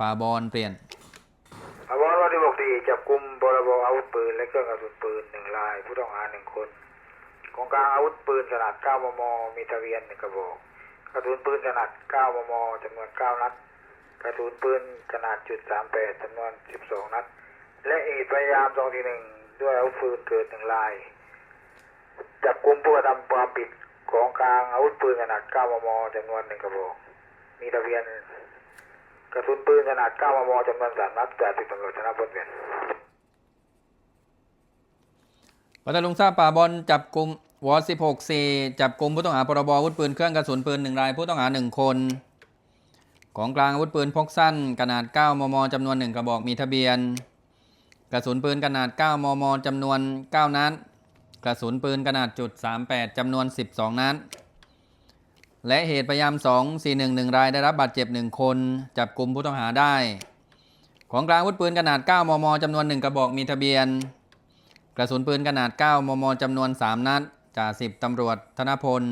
ป่าบอนเปลี่ยนอาวรวันที่บอกดีจับกลุ่มพรบอาวุธปืน และเครื่องกระสุนปืนหนึ่งราย ผู้ต้องหาหนึ่งคนของกลางอาวุธปืนขนาด 9 มม มีทะเบียนหนึ่งกระบอก กระสุนปืนขนาด 9 มมจำนวน 9 นัด กระสุนปืนขนาดจุด38จำนวน 12 นัด และเหตุพยายาม2ทีหนึ่งด้วยอาวุธปืนเกิดหนึ่งราย จับกลุ่มผู้กระทำความผิดของกลางอาวุธปืนขนาด 9 มมจำนวนหนึ่งกระบอก มีทะเบียน กระสุนปืนขนาด 9 มมจำนวนสามนัดจากสิบตำรวจชนะพลเวียนพัทลุงทราบป่าบอลจับกลุ่มวอ16 4 จับกลุ่มผู้ต้องหาพรบอาวุธปืนเครื่องกระสุนปืนหนึ่งรายผู้ต้องหาหนึ่งคน ของกลางอาวุธปืนพกสั้น ขนาด 9 มมจำนวนหนึ่งกระบอกมีทะเบียน กระสุนปืนขนาด 9 มมจำนวน 9 นัดกระสุนปืนขนาดจุด38จำนวน 12 นัด และเหตุพยายาม2 4 1 1รายได้รับบาดเจ็บ1คน จับกลุ่มผู้ต้องหาได้ ของกลางอาวุธปืนขนาด 9 มมจำนวน 1 กระบอกมีทะเบียน กระสุนปืนขนาด 9 มมจำนวน 3 นัดจ่าสิบตำรวจธนพล